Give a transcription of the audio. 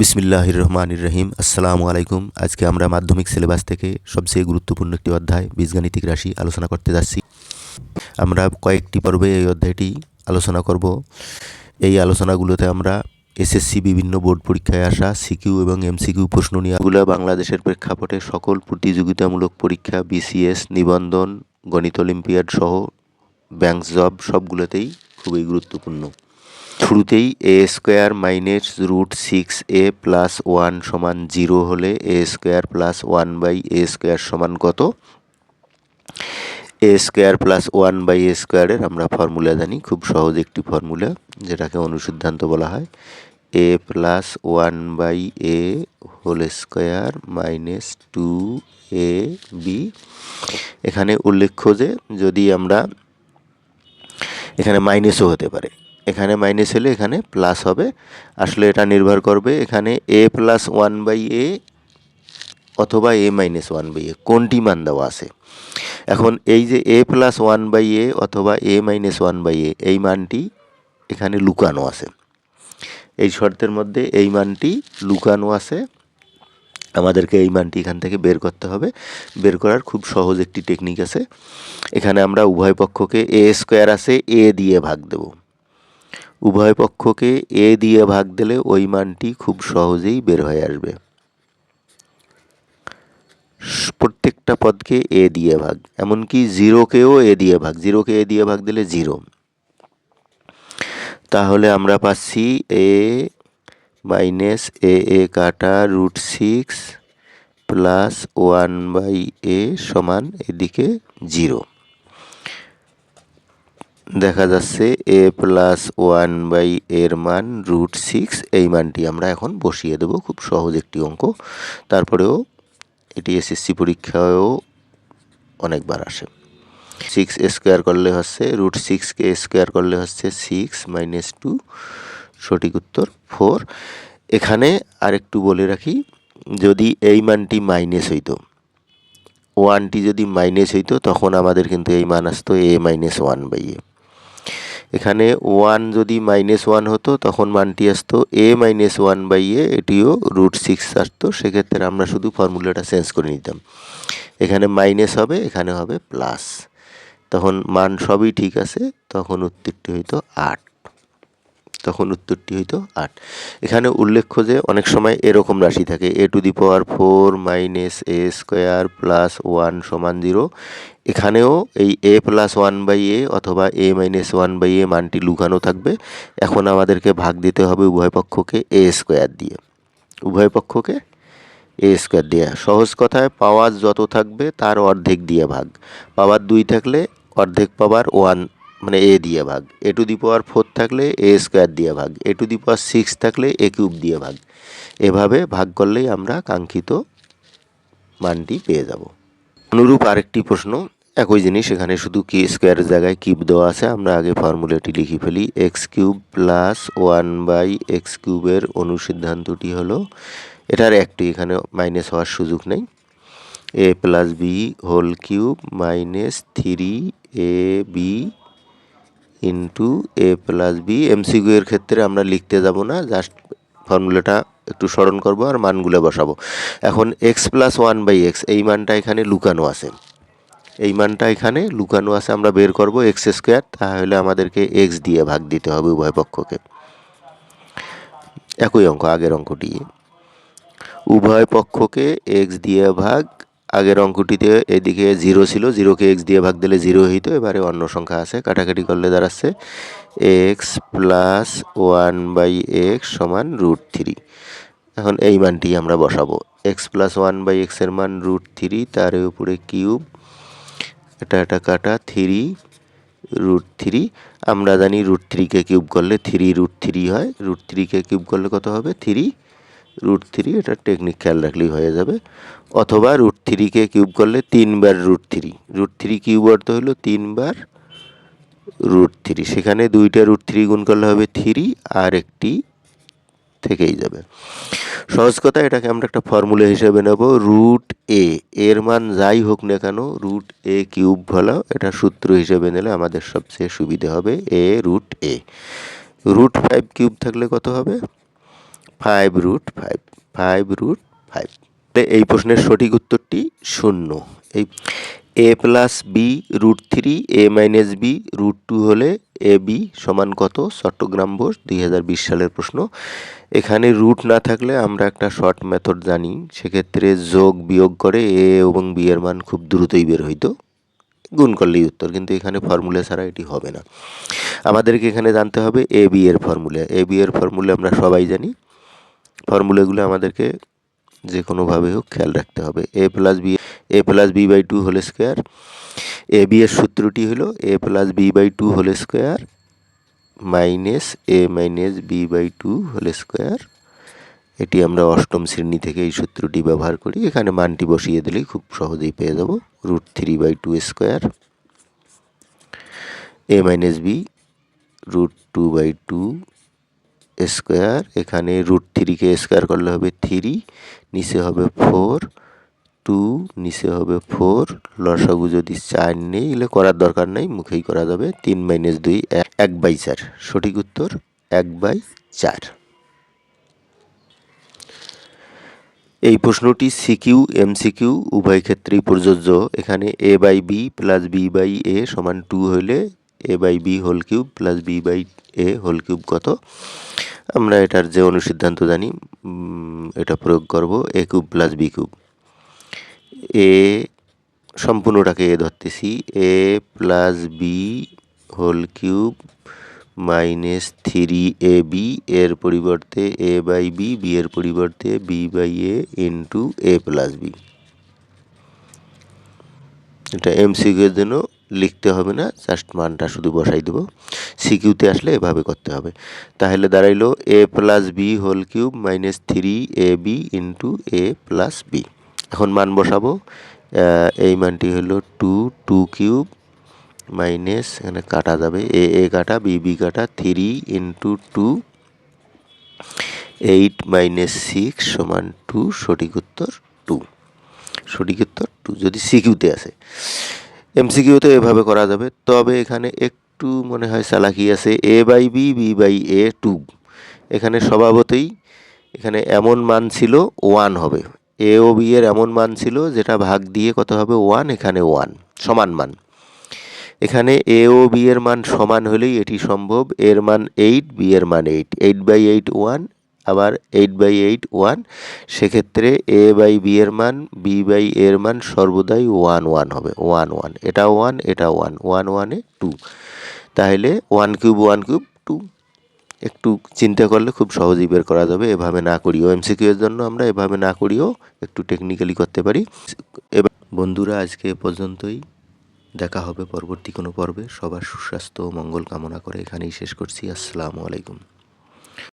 বিসমিল্লাহ রহমানির রহিম আসসালামু আলাইকুম। আজকে আমরা মাধ্যমিক সিলেবাস থেকে সবচেয়ে গুরুত্বপূর্ণ একটি অধ্যায়, বীজগাণিতিক রাশি, আলোচনা করতে যাচ্ছি। আমরা কয়েকটি পর্বে এই অধ্যায়টি আলোচনা করব। এই আলোচনাগুলোতে আমরা এসএসসি বিভিন্ন বোর্ড পরীক্ষায় আসা, সিকিউ এবং এমসিকিউ প্রশ্ন নিয়ে এগুলো বাংলাদেশের প্রেক্ষাপটে সকল প্রতিযোগিতামূলক পরীক্ষা, বিসিএস, নিবন্ধন, গণিত অলিম্পিয়াড সহ ব্যাংক জব সবগুলোতেই খুবই গুরুত্বপূর্ণ। শুরুতেই A square minus root six A plus one সমান জিরো হলে A square plus one by A square সমান কত? A square plus one by A স্কোয়ারের আমরা ফর্মুলা জানি, খুব সহজ একটি ফর্মুলা যেটাকে অনুসিদ্ধান্ত বলা হয়। A plus one by A whole square minus two A B এখানে উল্লেখ্য যে যদি আমরা এখানে মাইনাসও হতে পারে এখানে মাইনাস হলে এখানে প্লাস হবে। আসলে এটা নির্ভর করবে এখানে A plus one by A অথবা A minus one by A কোনটি মান দেওয়া আছে? এখন এই যে A plus one by A অথবা A minus one by A এই মানটি এখানে লুকানো আছে। এই শর্তের মধ্যে এই মানটি লুকানো আছে। আমাদেরকে এই মানটি এখান থেকে বের করতে হবে। বের করার খুব সহজ একটি টেকনিক আছে। এখানে আমরা উভয় পক্ষকে এ স্কোয়ার আছে এ দিয়ে ভাগ দেব। উভয় পক্ষকে এ দিয়ে ভাগ দিলে ওই মানটি খুব সহজেই বের হয়ে আসবে। প্রত্যেকটা পদকে এ দিয়ে ভাগ, এমনকি জিরোকেও এ দিয়ে ভাগ, জিরোকে এ দিয়ে ভাগ দিলে জিরো। তাহলে আমরা পাচ্ছি এ মাইনাস এ এ কাটা root six plus one by A সমান এদিকে জিরো। দেখা যাচ্ছে এ প্লাস ওয়ান বাই এর মান রুট সিক্স এই মানটি আমরা এখন বসিয়ে দেব খুব সহজ একটি অঙ্ক। তারপরেও এটি এসএসসি পরীক্ষায়ও অনেকবার আসে। সিক্স স্কোয়ার করলে হচ্ছে রুট সিক্সকে স্কোয়ার করলে হচ্ছে সিক্স মাইনাস টু সঠিক উত্তর ফোর এখানে আরেকটু বলে রাখি, যদি এই মানটি মাইনাস হইতো ওয়ানটি যদি মাইনাস হইতো, তখন আমাদের কিন্তু এই মান আসতো A minus one by A এখানে ওয়ান যদি মাইনাস ওয়ান হতো, তখন মানটি আসতো A minus one by A এটিও রুট সিক্স আসতো। সেক্ষেত্রে আমরা শুধু ফর্মুলাটা চেঞ্জ করে নিতাম। এখানে মাইনাস হবে, এখানে হবে প্লাস তখন মান সবই ঠিক আছে, তখন উত্তরটি হইতো আট। তখন উত্তরটি হইতো আট। এখানে উল্লেখ্য যে, অনেক সময় এরকম রাশি থাকে, A to the power four minus A square plus one সমান জিরো। এখানেও এই A plus one by A অথবা A minus one by A মানটি লুকানো থাকবে। এখন আমাদেরকে ভাগ দিতে হবে উভয় পক্ষকে এ স্কোয়ার দিয়ে। উভয় পক্ষকে এ স্কোয়ার দিয়ে। সহজ কথায়, পাওয়ার যত থাকবে তার অর্ধেক দিয়ে ভাগ। পাওয়ার দুই থাকলে অর্ধেক পাওয়ার ওয়ান মানে এ দিয়ে ভাগ। এ টু দি পাওয়ার ফোর থাকলে এ স্কোয়ার দিয়ে ভাগ। এ টু দি পাওয়ার সিক্স থাকলে এ কিউব দিয়ে ভাগ। এভাবে ভাগ করলেই আমরা কাঙ্ক্ষিত মানটি পেয়ে যাব। অনুরূপ আরেকটি প্রশ্ন, একই জিনিস এখানে শুধু কি স্কোয়ারের জায়গায় কিউব দেওয়া আছে, আমরা আগে ফর্মুলাটি লিখে ফেলি। X cube plus one by X কিউবের অনুসিদ্ধান্তটি হলো, এটার একটি এখানে মাইনাস হওয়ার সুযোগ নেই। A plus B whole cube minus three A B into A plus B MCQ এর ক্ষেত্রে আমরা লিখতে যাব না জাস্ট ফর্মুলাটা একটু স্মরণ করব আর মানগুলো বসাবো। এখন X plus one by X এই মানটা এখানে লুকানো আছে। এই মানটা এখানে লুকানো আছে, আমরা বের করব এক্স স্কোয়ার তাহলে আমাদেরকে এক্স দিয়ে ভাগ দিতে হবে উভয় পক্ষকে। একই অঙ্ক, আগের অঙ্কটি। উভয় পক্ষকে এক্স দিয়ে ভাগ আগের অঙ্কটিতে এদিকে জিরো ছিল জিরোকে এক্স দিয়ে ভাগ দিলে জিরো হইতো, এবারে অন্য সংখ্যা আছে, কাটাকাটি করলে দাঁড়াচ্ছে X plus one by X সমান রুট থ্রি এখন এই মানটি আমরা বসাবো। এক্স প্লাস ওয়ান বাই এক্সের মান রুট থ্রি তার উপরে কিউব এটা এটা কাটা থ্রি রুট থ্রি আমরা জানি রুট থ্রিকে কিউব করলে থ্রি রুট থ্রি হয় রুট থ্রিকে কিউব করলে কত হবে? থ্রি রুট থ্রি এটা টেকনিক খেয়াল রাখলেই হয়ে যাবে। অথবা রুট থ্রিকে কিউব করলে তিনবার root three root three cube অর্থ হলো তিনবার রুট থ্রি সেখানে দুইটা রুট থ্রি গুণ করলে হবে থ্রি আর একটি থেকেই যাবে। সহজ কথা, এটাকে আমরা একটা ফর্মুলা হিসেবে নেব রুট এ এর মান যাই হোক না কেন রুট এ কিউব হলো, এটা সূত্র হিসেবে নিলে আমাদের সবচেয়ে সুবিধে হবে A root A root five cube থাকলে কত হবে? Five root five five root five এই প্রশ্নের সঠিক উত্তরটি শূন্য। এই A plus B root three A minus B root two হলে এ বি সমান কত? চট্টগ্রাম বোস দুই হাজার বিশ সালের প্রশ্ন। এখানে রুট না থাকলে আমরা একটা শর্ট মেথড জানি। সেক্ষেত্রে যোগ, বিয়োগ করে এ এবং বি এর মান খুব দ্রুতই বের হইতো। গুণ করলেই উত্তর, কিন্তু এখানে ফর্মুলা ছাড়া এটি হবে না। আমাদেরকে এখানে জানতে হবে এ বি এর ফর্মুলা এ বি এর ফর্মুলা আমরা সবাই জানি। ফর্মুলাগুলো আমাদেরকে যে কোনোভাবে হোক খেয়াল রাখতে হবে। A plus B A plus B by two whole square A B এর সূত্রটি হলো A plus B by two whole square minus A minus B by two whole square এটি আমরা অষ্টম শ্রেণি থেকে এই সূত্রটি ব্যবহার করি। এখানে মানটি বসিয়ে দিলেই খুব সহজেই পেয়ে যাব। Root three by two square A minus B root two by two square এখানে রুট থ্রিকে স্কোয়ার করলে হবে থ্রি নিচে হবে ফোর টু নিচে হবে ফোর লসাগু যদি চার নেই, এলে করার দরকার নেই, মুখেই করা যাবে, তিন মাইনাস দুই, এক বাই চার। সঠিক উত্তর, এক বাই চার। এই প্রশ্নটি সিকিউ এমসিকিউ উভয় ক্ষেত্রেই প্রযোজ্য। এখানে A by B plus B by A সমান টু হলে A by B whole cube plus B by A whole cube কত? আমরা এটার যে অনুসিদ্ধান্ত জানি এটা প্রয়োগ করব A cube plus B cube এ সম্পূর্ণটাকে এ ধরতেছি। A plus B whole cube minus three A B এর পরিবর্তে এ বাই বি বি এর পরিবর্তে B by A into A plus B এটা এমসিকিউর জন্য লিখতে হবে না জাস্ট মানটা শুধু বসাই দেবো। সিকিউতে আসলে এভাবে করতে হবে। তাহলে দাঁড়াইলো A plus B whole cube minus three A B into A plus B এখন মান বসাবো। এই মানটি হলো টু টু কিউব মাইনাস এখানে কাটা যাবে। এ এ কাটা বি বি কাটা three into two eight minus six সমান টু সঠিক উত্তর টু সঠিক উত্তর টু যদি সিকিউতে আসে। এমসিকিউতে এভাবে করা যাবে। তবে এখানে একটু মনে হয় চালাকি আছে। A by B B by A two এখানে স্বভাবতই এখানে এমন মান ছিল ওয়ান হবে। এ ও বি এর এমন মান ছিল যেটা ভাগ দিয়ে কত হবে? ওয়ান এখানে ওয়ান সমান মান। এখানে এ ও বি এর মান সমান হলেই এটি সম্ভব। এর মান এইট বি এর মান eight eight by eight one আবার এইট বাই এইট ওয়ান সেক্ষেত্রে এ বাই বি এর মান বি বাই এর মান সর্বদাই ওয়ান ওয়ান হবে। ওয়ান ওয়ান এটা ওয়ান এটা ওয়ান ওয়ান ওয়ানে টু তাহলে one cube one cube two একটু চিন্তা করলে খুব সহজেই বের করা যাবে। এভাবে না করিও। এমসিকিউ এর জন্য আমরা এভাবে না করিও। একটু টেকনিক্যালি করতে পারি। এবার বন্ধুরা, আজকে এ পর্যন্তই। দেখা হবে পরবর্তী কোনো পর্বে। সবার সুস্বাস্থ্য ও মঙ্গল কামনা করে এখানেই শেষ করছি। আসসালামু আলাইকুম।